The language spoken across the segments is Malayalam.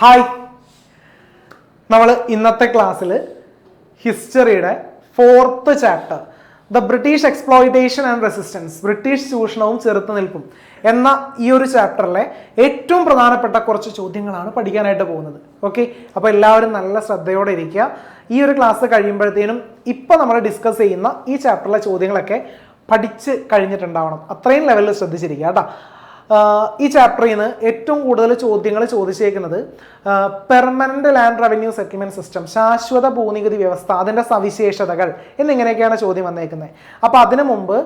ഹായ്. നമ്മൾ ഇന്നത്തെ ക്ലാസ്സിൽ ഹിസ്റ്ററിയുടെ fourth chapter the British exploitation and resistance British ചൂഷണവും ചെറുത്തുനിൽപ്പും എന്ന ഈ ഒരു ചാപ്റ്ററിലെ ഏറ്റവും പ്രധാനപ്പെട്ട കുറച്ച് ചോദ്യങ്ങളാണ് പഠിക്കാനായിട്ട് പോകുന്നത്. ഓക്കെ? അപ്പോൾ എല്ലാവരും നല്ല ശ്രദ്ധയോടെ ഇരിക്കുക. ഈ ഒരു ക്ലാസ് കഴിയുമ്പോഴത്തേനും ഇപ്പോൾ നമ്മൾ ഡിസ്കസ് ചെയ്യുന്ന ഈ ചാപ്റ്ററിലെ ചോദ്യങ്ങളൊക്കെ പഠിച്ച് കഴിഞ്ഞിട്ടുണ്ടാവണം. അത്രയും ലെവലിൽ ശ്രദ്ധിച്ചിരിക്കുക കേട്ടോ. ഈ ചാപ്റ്ററിൽ നിന്ന് ഏറ്റവും കൂടുതൽ ചോദ്യങ്ങൾ ചോദിച്ചേക്കുന്നത് permanent land revenue settlement system ശാശ്വത ഭൂനികുതി വ്യവസ്ഥ അതിന്റെ സവിശേഷതകൾ എന്നിങ്ങനെയൊക്കെയാണ് ചോദ്യം വന്നേക്കുന്നത്. അപ്പോൾ അതിനു മുമ്പ്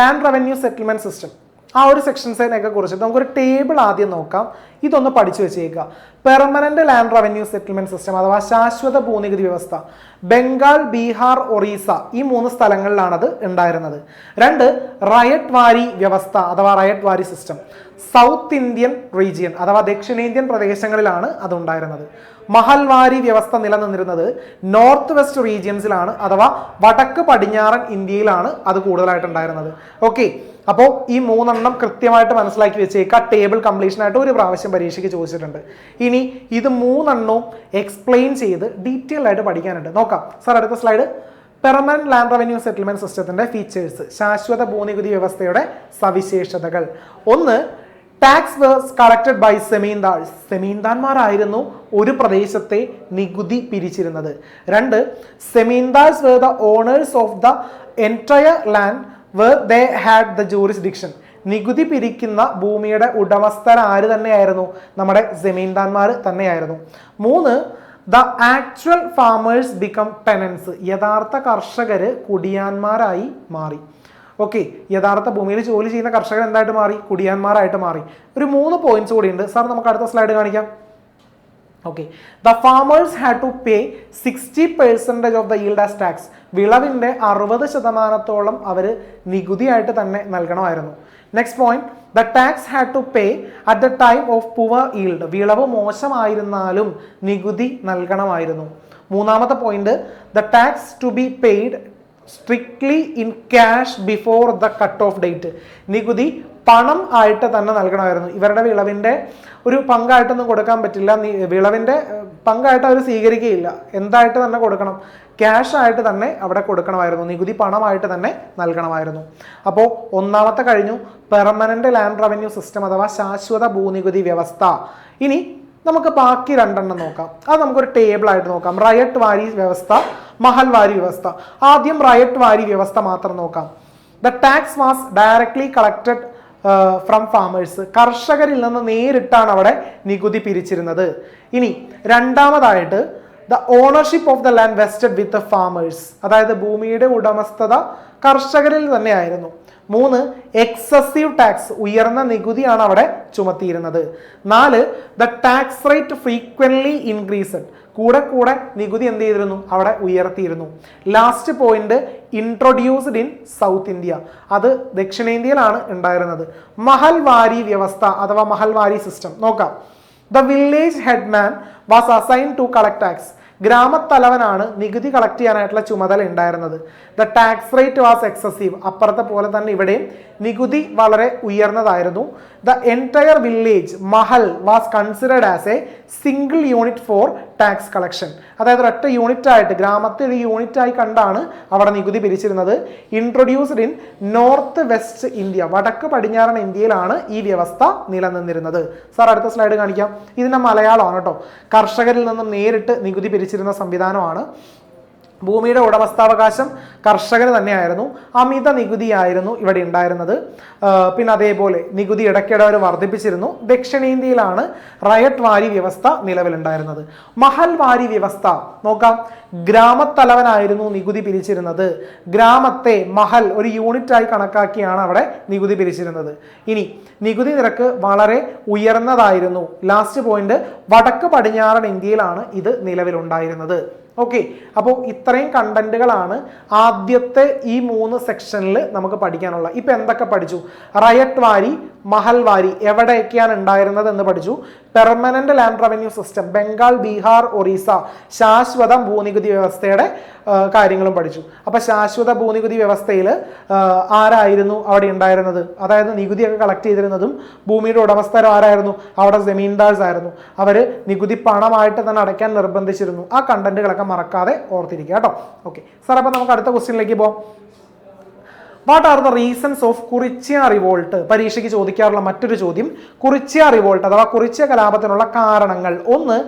ലാൻഡ് റവന്യൂ സെറ്റിൽമെന്റ് സിസ്റ്റം ആ ഒരു സെക്ഷൻസിനെയൊക്കെ കുറിച്ചിട്ട് നമുക്കൊരു ടേബിൾ ആദ്യം നോക്കാം. ഇതൊന്ന് പഠിച്ചു വെച്ചേക്കുക. Permanent land revenue settlement system അഥവാ ശാശ്വത ഭൂനികുതി വ്യവസ്ഥ. ബംഗാൾ ബീഹാർ ഒറീസ ഈ മൂന്ന് സ്ഥലങ്ങളിലാണത് ഉണ്ടായിരുന്നത്. രണ്ട് റയറ്റ് വാരി വ്യവസ്ഥ അഥവാ റയറ്റ് വാരി സിസ്റ്റം സൗത്ത് ഇന്ത്യൻ റീജിയൻ അഥവാ ദക്ഷിണേന്ത്യൻ പ്രദേശങ്ങളിലാണ് അത് ഉണ്ടായിരുന്നത്. മഹൽവാരി വ്യവസ്ഥ നിലനിന്നിരുന്നത് നോർത്ത് വെസ്റ്റ് റീജിയൻസിലാണ് അഥവാ വടക്ക് പടിഞ്ഞാറൻ ഇന്ത്യയിലാണ് അത് കൂടുതലായിട്ടുണ്ടായിരുന്നത്. ഓക്കെ അപ്പോൾ ഈ മൂന്നെണ്ണം കൃത്യമായിട്ട് മനസ്സിലാക്കി വെച്ചേക്കുക. ടേബിൾ കംപ്ലീഷൻ ആയിട്ട് ഒരു പ്രാവശ്യം പരീക്ഷയ്ക്ക് ചോദിച്ചിട്ടുണ്ട്. ഇനി ഇത് മൂന്നെണ്ണവും എക്സ്പ്ലെയിൻ ചെയ്ത് ഡീറ്റെയിൽ ആയിട്ട് പഠിക്കാനുണ്ട്. നോക്കാം. സാർ അടുത്ത slide permanent land revenue settlement സിസ്റ്റത്തിന്റെ ഫീച്ചേഴ്സ് ശാശ്വത ഭൂനികുതി വ്യവസ്ഥയുടെ സവിശേഷതകൾ. ഒന്ന് tax were collected by zamindars സെമീന്ദാന്മാരായിരുന്നു ഒരു പ്രദേശത്തെ നികുതി പിരിച്ചിരുന്നത്. രണ്ട് zamindars were the owners of the entire land where they had the jurisdiction നികുതി പിരിക്കുന്ന ഭൂമിയുടെ ഉടമസ്ഥർ ആര് തന്നെയായിരുന്നു? നമ്മുടെ ജമീന്ദാന്മാർ തന്നെയായിരുന്നു. മൂന്ന് the actual farmers become tenants യഥാർത്ഥ കർഷകർ കുടിയാന്മാരായി മാറി. ഓക്കെ യഥാർത്ഥ ഭൂമിയിൽ ജോലി ചെയ്യുന്ന കർഷകർ എന്തായിട്ട് മാറി? കുടിയാന്മാരായിട്ട് മാറി. ഒരു മൂന്ന് പോയിന്റ്സ് കൂടി ഉണ്ട് സാർ നമുക്ക് അടുത്ത സ്ലൈഡ് കാണിക്കാം. Okay the farmers had to pay sixty percentage of the yield as tax വിളവിന്റെ അറുപത് ശതമാനത്തോളം അവർ നികുതിയായിട്ട് തന്നെ നൽകണമായിരുന്നു. Next point the tax had to pay at the time of poor yield വിളവ് മോശമായിരുന്നാലും നികുതി നൽകണമായിരുന്നു. മൂന്നാമത്തെ point the tax to be paid strictly in cash before the cut off date നികുതി പണം ആയിട്ട് തന്നെ നൽകണമായിരുന്നു. ഇവരുടെ വിളവിന്റെ ഒരു പങ്കായിട്ടൊന്നും കൊടുക്കാൻ പറ്റില്ല. വിളവിന്റെ പങ്കായിട്ട് അവർ സ്വീകരിക്കുകയില്ല. എന്തായിട്ട് തന്നെ കൊടുക്കണം? ക്യാഷ് ആയിട്ട് തന്നെ അവിടെ കൊടുക്കണമായിരുന്നു. നികുതി പണമായിട്ട് തന്നെ നൽകണമായിരുന്നു. അപ്പോൾ ഒന്നാമത്തെ കഴിഞ്ഞു. പെർമനന്റ് ലാൻഡ് റവന്യൂ സിസ്റ്റം അഥവാ ശാശ്വത ഭൂനികുതി വ്യവസ്ഥ. ഇനി നമുക്ക് ബാക്കി രണ്ടെണ്ണം നോക്കാം. അത് നമുക്കൊരു ടേബിളായിട്ട് നോക്കാം. റയറ്റ് വാരി വ്യവസ്ഥ മഹൽ വാരി വ്യവസ്ഥ. ആദ്യം റയറ്റ് വാരി വ്യവസ്ഥ മാത്രം നോക്കാം. The tax was directly collected from farmers കർഷകരിൽ നിന്ന് നേരിട്ടാണ് അവിടെ നികുതി പിരിച്ചിരുന്നത്. ഇനി രണ്ടാമതായിട്ട് the ownership of the land vested with the farmers അതായത് ഭൂമിയുടെ ഉടമസ്ഥത കർഷകരിൽ തന്നെയായിരുന്നു. മൂന്ന് എക്സസീവ് ടാക്സ് ഉയർന്ന നികുതിയാണ് അവിടെ ചുമത്തിയിരുന്നത്. നാല് the tax rate frequently increased കൂടെ കൂടെ നികുതി എന്ത് ചെയ്തിരുന്നു? അവിടെ ഉയർത്തിയിരുന്നു. Last point introduced in south India അത് ദക്ഷിണേന്ത്യയിലാണ് ഉണ്ടായിരുന്നത്. മഹൽവാരി വ്യവസ്ഥ അഥവാ മഹൽവാരി സിസ്റ്റം നോക്കാം. The village headman was assign to collect tax ഗ്രാമത്തലവനാണ് നികുതി കളക്ട് ചെയ്യാനായിട്ടുള്ള ചുമതല ഉണ്ടായിരുന്നത്. The tax rate was excessive അപ്പുറത്തെ പോലെ തന്നെ ഇവിടെയും നികുതി വളരെ ഉയർന്നതായിരുന്നു. The entire village mahal was considered as a single unit for tax collection അതായത് ഒറ്റ യൂണിറ്റ് ആയിട്ട് ഗ്രാമത്തെ ഒരു യൂണിറ്റ് ആയി കണ്ടാണ് അവിടെ നികുതി പിരിച്ചിരുന്നത്. Introduced in north west India വടക്ക് പടിഞ്ഞാറൻ ഇന്ത്യയിലാണ് ഈ വ്യവസ്ഥ നിലനിന്നിരുന്നത്. സാർ അടുത്ത സ്ലൈഡ് കാണിക്കാം. ഇതിന്റെ മലയാളമാണ് കേട്ടോ. കർഷകരിൽ നിന്നും നേരിട്ട് നികുതി പിരിച്ചിരുന്ന സംവിധാനമാണ്. ഭൂമിയുടെ ഉടമസ്ഥാവകാശം കർഷകർ തന്നെയായിരുന്നു. അമിത നികുതിയായിരുന്നു ഇവിടെ ഉണ്ടായിരുന്നത്. പിന്നെ അതേപോലെ നികുതി ഇടയ്ക്കിടെ അവർ വർദ്ധിപ്പിച്ചിരുന്നു. ദക്ഷിണേന്ത്യയിലാണ് റയറ്റ് വാരി വ്യവസ്ഥ നിലവിലുണ്ടായിരുന്നത്. മഹൽ വാരി വ്യവസ്ഥ നോക്കാം. ഗ്രാമത്തലവനായിരുന്നു നികുതി പിരിച്ചിരുന്നത്. ഗ്രാമത്തെ മഹൽ ഒരു യൂണിറ്റായി കണക്കാക്കിയാണ് അവിടെ നികുതി പിരിച്ചിരുന്നത്. ഇനി നികുതി നിരക്ക് വളരെ ഉയർന്നതായിരുന്നു. ലാസ്റ്റ് പോയിന്റ് വടക്ക് പടിഞ്ഞാറൻ ഇന്ത്യയിലാണ് ഇത് നിലവിലുണ്ടായിരുന്നത്. ഓക്കെ അപ്പോൾ ഇത്രയും കണ്ടന്റുകളാണ് ആദ്യത്തെ ഈ മൂന്ന് സെക്ഷനിൽ നമുക്ക് പഠിക്കാനുള്ള. ഇപ്പം എന്തൊക്കെ പഠിച്ചു? റയറ്റ് വാരി മഹൽ വാരി എവിടെയൊക്കെയാണ് ഉണ്ടായിരുന്നത് എന്ന് പഠിച്ചു. Permanent land revenue system Bengal Bihar Orissa ശാശ്വത ഭൂനികുതി വ്യവസ്ഥയുടെ കാര്യങ്ങളും പഠിച്ചു. അപ്പോൾ ശാശ്വത ഭൂനികുതി വ്യവസ്ഥയിൽ ആരായിരുന്നു അവിടെ ഉണ്ടായിരുന്നത്? അതായത് നികുതിയൊക്കെ കളക്ട് ചെയ്തിരുന്നതും ഭൂമിയുടെ ഉടമസ്ഥർ ആരായിരുന്നു? അവിടെ ജമീൻദാർസ് ആയിരുന്നു. അവർ നികുതി പണമായിട്ട് തന്നെ അടയ്ക്കാൻ നിർബന്ധിച്ചിരുന്നു. ആ കണ്ടന്റുകളൊക്കെ മറക്കാതെ ഓർത്തിരിക്കുക കേട്ടോ. ഓക്കെ സാർ അപ്പോൾ നമുക്ക് അടുത്ത ക്വസ്റ്റ്യനിലേക്ക് പോകാം what are the reasons of Kurichiya revolt പരീക്ഷയ്ക്ക് ചോദിക്കാറുള്ള മറ്റൊരു ചോദ്യം കുറിച്യ റിവോൾട്ട് അഥവാ കുറിച്യ കലാപത്തിനുള്ള കാരണങ്ങൾ. ഒന്ന്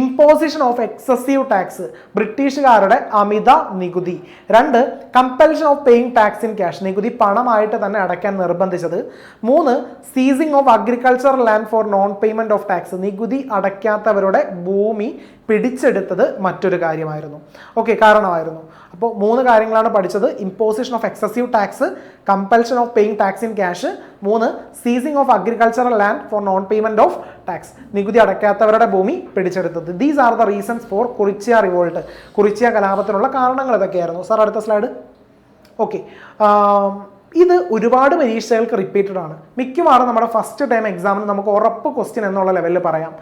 ഇമ്പോസിഷൻ ഓഫ് എക്സസീവ് ടാക്സ് ബ്രിട്ടീഷുകാരുടെ അമിത നികുതി. രണ്ട് compulsion of paying tax in cash നികുതി പണമായിട്ട് തന്നെ അടയ്ക്കാൻ നിർബന്ധിച്ചത്. മൂന്ന് seizing of agricultural land for non payment of tax നികുതി അടയ്ക്കാത്തവരുടെ ഭൂമി പിടിച്ചെടുത്തത് മറ്റൊരു കാര്യമായിരുന്നു. ഓക്കെ കാരണമായിരുന്നു. അപ്പോൾ മൂന്ന് കാര്യങ്ങളാണ് പഠിച്ചത്. Imposition of excessive tax compulsion of paying tax in cash മൂന്ന് seizing of agricultural land for non payment of tax നികുതി അടയ്ക്കാത്തവരുടെ ഭൂമി പിടിച്ചെടുത്തത്. These are the reasons for Kurichiya revolt Kurichiya കലാപത്തിനുള്ള കാരണങ്ങൾ ഇതൊക്കെയായിരുന്നു. സാർ അടുത്ത സ്ലൈഡ് ഓക്കെ ഇത് ഒരുപാട് പരീക്ഷകൾക്ക് റിപ്പീറ്റഡ് ആണ്. മിക്കവാറും നമ്മുടെ ഫസ്റ്റ് ടൈം എക്സാമിന് നമുക്ക് ഉറപ്പ് ക്വസ്റ്റ്യൻ എന്നുള്ള ലെവലിൽ പറയാം.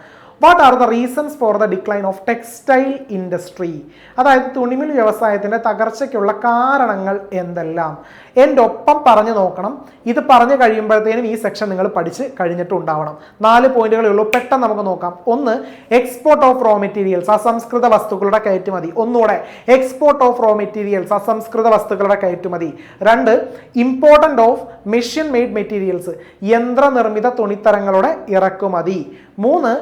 What are the reasons for the decline of textile industry അതായത് തുണിമിൽ വ്യവസായത്തിന്റെ തകർച്ചയ്ക്കുള്ള കാരണങ്ങൾ എന്തെല്ലാം? എന്റെ ഒപ്പം പറഞ്ഞു നോക്കണം. ഇത് പറഞ്ഞു കഴിയുമ്പോഴത്തേനും ഈ സെക്ഷൻ നിങ്ങൾ പഠിച്ച് കഴിഞ്ഞിട്ടുണ്ടാവണം. നാല് പോയിന്റുകളേ ഉള്ളൂ. പെട്ടെന്ന് നമുക്ക് നോക്കാം. ഒന്ന് എക്സ്പോർട്ട് ഓഫ് റോ മെറ്റീരിയൽസ് അസംസ്കൃത വസ്തുക്കളുടെ കയറ്റുമതി. ഒന്നുകൂടെ എക്സ്പോർട്ട് ഓഫ് റോ മെറ്റീരിയൽസ് അസംസ്കൃത വസ്തുക്കളുടെ കയറ്റുമതി. രണ്ട് important of machine made materials യന്ത്രനിർമ്മിത തുണിത്തരങ്ങളുടെ ഇറക്കുമതി. മൂന്ന്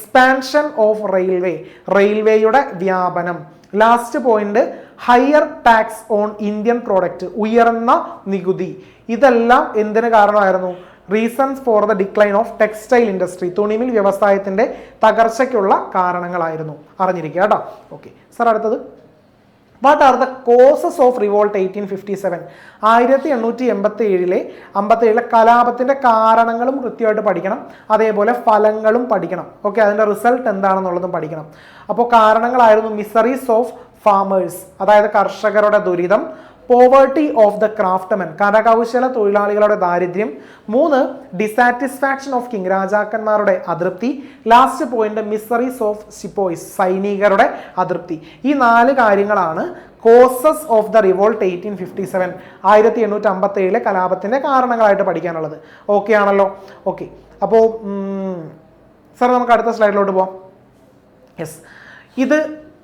എക്സ്പാൻഷൻ ഓഫ് റെയിൽവേ റെയിൽവേയുടെ വ്യാപനം. Last point higher tax on Indian product ഉയർന്ന നികുതി. ഇതെല്ലാം എന്തിന് കാരണമായിരുന്നു? Reasons for the decline of textile industry തുണിമിൽ വ്യവസായത്തിന്റെ തകർച്ചയ്ക്കുള്ള കാരണങ്ങളായിരുന്നു. അറിഞ്ഞിരിക്കുക കേട്ടോ. ഓക്കെ സാർ അടുത്തത്. What are the causes of revolt eighteen fifty seven ആയിരത്തി എണ്ണൂറ്റി എൺപത്തി ഏഴിലെ അമ്പത്തി ഏഴിലെ കലാപത്തിന്റെ കാരണങ്ങളും കൃത്യമായിട്ട് പഠിക്കണം. അതേപോലെ ഫലങ്ങളും പഠിക്കണം. ഓക്കെ അതിന്റെ റിസൾട്ട് എന്താണെന്നുള്ളതും പഠിക്കണം. അപ്പോൾ കാരണങ്ങളായിരുന്നു മിസറീസ് ഓഫ് ഫാമേഴ്സ് അതായത് കർഷകരുടെ ദുരിതം പോവേർട്ടി ഓഫ് ദ ക്രാഫ്റ്റ്മെൻ കരകൗശല തൊഴിലാളികളുടെ ദാരിദ്ര്യം. മൂന്ന് ഡിസാറ്റിസ്ഫാക്ഷൻ ഓഫ് കിങ് രാജാക്കന്മാരുടെ അതൃപ്തി. Last point miseries of sepoys സൈനികരുടെ അതൃപ്തി. ഈ നാല് കാര്യങ്ങളാണ് causes of the revolt eighteen fifty seven ആയിരത്തി എണ്ണൂറ്റി അമ്പത്തി ഏഴിലെ കലാപത്തിന്റെ കാരണങ്ങളായിട്ട് പഠിക്കാനുള്ളത്. ഓക്കെ ആണല്ലോ? ഓക്കെ അപ്പോൾ സാർ നമുക്ക് അടുത്ത സ്ലൈഡിലോട്ട് പോവാം. യെസ് ഇത്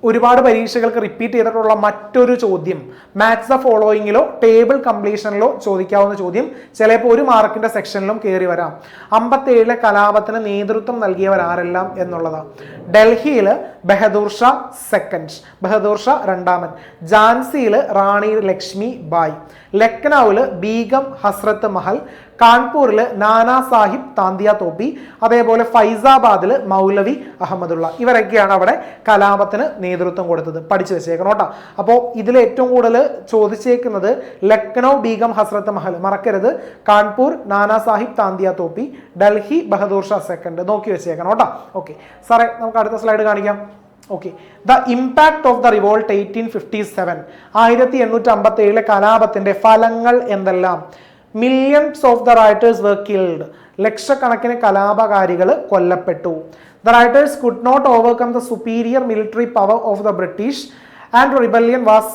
ഒരുപാട് പരീക്ഷകൾക്ക് റിപ്പീറ്റ് ചെയ്തിട്ടുള്ള മറ്റൊരു ചോദ്യം. മാത്സ് ദ ഫോളോയിങ്ങിലോ ടേബിൾ കംപ്ലീഷനിലോ ചോദിക്കാവുന്ന ചോദ്യം. ചിലപ്പോൾ ഒരു മാർക്കിന്റെ സെക്ഷനിലും കയറി വരാം. അമ്പത്തേഴിലെ കലാപത്തിന് നേതൃത്വം നൽകിയവർ ആരെല്ലാം എന്നുള്ളതാണ് ഡൽഹിയിൽ ബഹദൂർ ഷാ സെക്കൻഡ് ബഹദൂർ ഷാ രണ്ടാമൻ. ജാൻസിയിൽ റാണി ലക്ഷ്മി ബായ്. ലക്നൌവിൽ ബീഗം ഹസ്രത്ത് മഹൽ. കാൺപൂരിൽ നാനാ സാഹിബ് താന്തിയ തോപ്പി അതേപോലെ ഫൈസാബാദിൽ മൗലവി അഹമ്മദുള്ള. ഇവരൊക്കെയാണ് അവിടെ കലാപത്തിന് നേതൃത്വം കൊടുത്തത്. പഠിച്ചു വെച്ചേക്കണം കേട്ടോ. അപ്പോൾ ഇതിൽ ഏറ്റവും കൂടുതൽ ചോദിച്ചേക്കുന്നത് ലക്നൗ ബീഗം ഹസ്രത്ത് മഹൽ. മറക്കരുത്. കാൺപൂർ നാനാ സാഹിബ് താന്തിയ തോപ്പി ഡൽഹി ബഹദൂർ ഷാ സെക്കൻഡ്. നോക്കി വെച്ചേക്കണം കേട്ടോ. ഓക്കെ. സാറേ നമുക്ക് അടുത്ത സ്ലൈഡ് കാണിക്കാം. Okay. The impact of the revolt eighteen fifty seven. ആയിരത്തി എണ്ണൂറ്റി അമ്പത്തി ഏഴിലെ കലാപത്തിന്റെ ഫലങ്ങൾ എന്തെല്ലാം? Millions of the rioters were killed ലക്ഷക്കണക്കിന് കലാപകാരികൾ കൊല്ലപ്പെട്ടു. The rioters could not overcome the superior military power of the British and rebellion was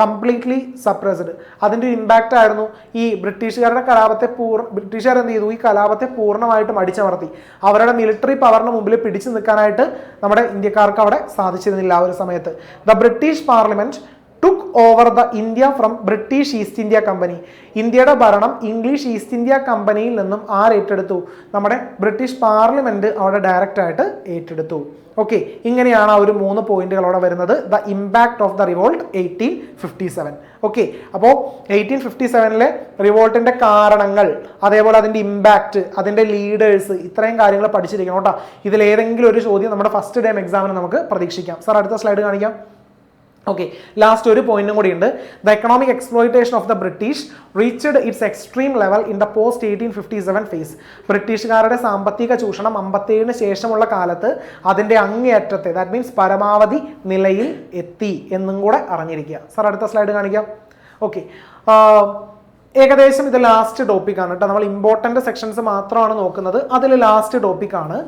completely suppressed അതിന്റെ ഒരു ഇമ്പാക്റ്റ് ആയിരുന്നു ഈ ബ്രിട്ടീഷുകാരുടെ കലാപത്തെ പൂർ ബ്രിട്ടീഷുകാർ എന്ത് ചെയ്തു? ഈ കലാപത്തെ പൂർണമായിട്ടും അടിച്ചമർത്തി. അവരുടെ മിലിറ്ററി പവറിന് മുമ്പിൽ പിടിച്ചു നിൽക്കാനായിട്ട് നമ്മുടെ ഇന്ത്യക്കാർക്ക് അവിടെ സാധിച്ചിരുന്നില്ല ആ ഒരു സമയത്ത്. The British parliament took over the India from British East India company ഇന്ത്യയുടെ ഭരണം ഇംഗ്ലീഷ് ഈസ്റ്റ് ഇന്ത്യ കമ്പനിയിൽ നിന്നും ആർ ഏറ്റെടുത്തു? നമ്മുടെ ബ്രിട്ടീഷ് പാർലമെന്റ് അവിടെ ഡയറക്റ്റ് ആയിട്ട് ഏറ്റെടുത്തു. ഓക്കെ ഇങ്ങനെയാണ് ആ ഒരു മൂന്ന് പോയിന്റുകൾ അവിടെ വരുന്നത്. The impact of the revolt eighteen fifty seven okay അപ്പോൾ എയ്റ്റീൻ ഫിഫ്റ്റി സെവനിലെ റിവോൾട്ടിന്റെ കാരണങ്ങൾ അതേപോലെ അതിന്റെ ഇമ്പാക്റ്റ് അതിന്റെ ലീഡേഴ്സ് ഇത്രയും കാര്യങ്ങൾ പഠിച്ചിരിക്കണം കേട്ടോ. ഇതിൽ ഏതെങ്കിലും ഒരു ചോദ്യം നമ്മുടെ ഫസ്റ്റ് ടൈം എക്സാമിന് നമുക്ക് പ്രതീക്ഷിക്കാം. സാർ അടുത്ത സ്ലൈഡ് കാണിക്കാം. ഓക്കെ ലാസ്റ്റ് ഒരു പോയിന്റും കൂടി ഉണ്ട് the economic exploitation of the British reached its extreme level in the post eighteen fifty seven phase ബ്രിട്ടീഷുകാരുടെ സാമ്പത്തിക ചൂഷണം അമ്പത്തേഴിന് ശേഷമുള്ള കാലത്ത് അതിന്റെ അങ്ങേയറ്റത്തെ ദാറ്റ് മീൻസ് പരമാവധി നിലയിൽ എത്തി എന്നും കൂടെ അറിഞ്ഞിരിക്കുക. സാർ അടുത്ത സ്ലൈഡ് കാണിക്കാം. ഓക്കെ ഏകദേശം ഇത് ലാസ്റ്റ് ടോപ്പിക്കാണ് കേട്ടോ. നമ്മൾ ഇമ്പോർട്ടന്റ് സെക്ഷൻസ് മാത്രമാണ് നോക്കുന്നത്. അതിൽ ലാസ്റ്റ് ടോപ്പിക്കാണ്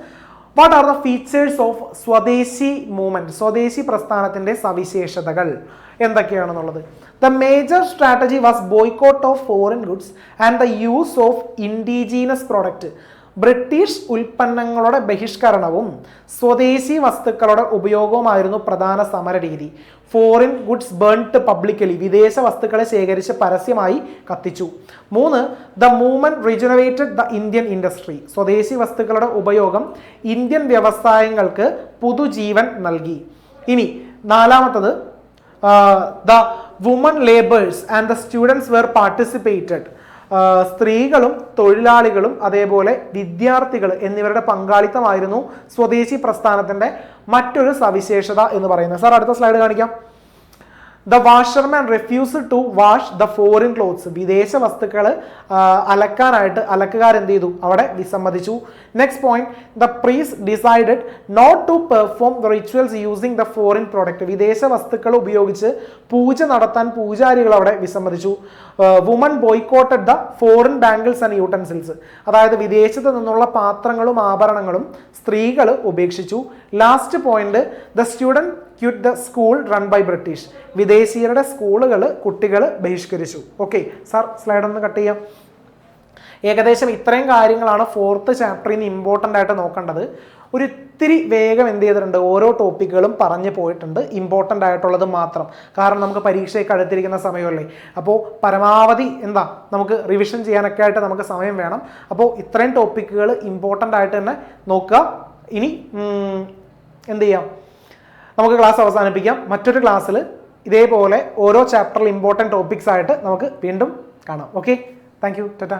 what are the features of swadeshi movement swadeshi പ്രസ്ഥാനത്തിന്റെ സവിശേഷതകൾ എന്തൊക്കെയാണെന്നുള്ളത്? The major strategy was boycott of foreign goods and the use of indigenous product British ഉൽപ്പന്നങ്ങളുടെ ബഹിഷ്കരണവും സ്വദേശി വസ്തുക്കളുടെ ഉപയോഗവുമായിരുന്നു പ്രധാന സമരരീതി. ഫോറിൻ ഗുഡ്സ് ബേൺട്ട് പബ്ലിക്കലി വിദേശ വസ്തുക്കളെ ശേഖരിച്ച് പരസ്യമായി കത്തിച്ചു. മൂന്ന് the movement regenerated the Indian industry swadeshi വസ്തുക്കളുടെ ഉപയോഗം ഇന്ത്യൻ വ്യവസായങ്ങൾക്ക് പുതുജീവൻ നൽകി. ഇനി നാലാമത്തത് the woman labours and the students were participated സ്ത്രീകളും തൊഴിലാളികളും അതേപോലെ വിദ്യാർത്ഥികൾ എന്നിവരുടെ പങ്കാളിത്തമായിരുന്നു സ്വദേശി പ്രസ്ഥാനത്തിന്റെ മറ്റൊരു സവിശേഷത എന്ന് പറയുന്നത്. സാർ അടുത്ത സ്ലൈഡ് കാണിക്കാം. The washerman refuse to wash the foreign clothes വിദേശ വസ്തുക്കൾ അലക്കാനായിട്ട് അലക്കുകാർ എന്ത് ചെയ്തു അവിടെ വിസമ്മതിച്ചു. Next point the priest decided not to perform the rituals using the foreign product വിദേശ വസ്തുക്കൾ ഉപയോഗിച്ച് പൂജ നടത്താൻ പൂജാരികൾ അവിടെ വിസമ്മതിച്ചു. Woman boycotted the foreign bangles and utensils അതായത് വിദേശത്ത് നിന്നുള്ള പാത്രങ്ങളും ആഭരണങ്ങളും സ്ത്രീകൾ ഉപേക്ഷിച്ചു. Last point the student quit the school run by British വിദേശീയരുടെ സ്കൂളുകൾ കുട്ടികൾ ബഹിഷ്കരിച്ചു. ഓക്കെ സാർ സ്ലൈഡ് ഒന്ന് കട്ട് ചെയ്യാം. ഏകദേശം ഇത്രയും കാര്യങ്ങളാണ് ഫോർത്ത് ചാപ്റ്ററിൽ നിന്ന് ഇമ്പോർട്ടന്റ് ആയിട്ട് നോക്കേണ്ടത്. ഒരു ഇത്തിരി വേഗം എന്ത് ചെയ്തിട്ടുണ്ട്? ഓരോ ടോപ്പിക്കുകളും പറഞ്ഞു പോയിട്ടുണ്ട്. ഇമ്പോർട്ടന്റ് ആയിട്ടുള്ളത് മാത്രം. കാരണം നമുക്ക് പരീക്ഷയൊക്കെ അടുത്തിരിക്കുന്ന സമയമല്ലേ. അപ്പോൾ പരമാവധി എന്താ? നമുക്ക് റിവിഷൻ ചെയ്യാനൊക്കെ ആയിട്ട് നമുക്ക് സമയം വേണം. അപ്പോൾ ഇത്രയും ടോപ്പിക്കുകൾ ഇമ്പോർട്ടന്റ് ആയിട്ട് തന്നെ നോക്കുക. ഇനി എന്ത് ചെയ്യാം? നമുക്ക് ക്ലാസ് അവസാനിപ്പിക്കാം. മറ്റൊരു ക്ലാസ്സിൽ ഇതേപോലെ ഓരോ ചാപ്റ്ററിൽ ഇമ്പോർട്ടന്റ് ടോപ്പിക്സ് ആയിട്ട് നമുക്ക് വീണ്ടും കാണാം. Okay thank you Tata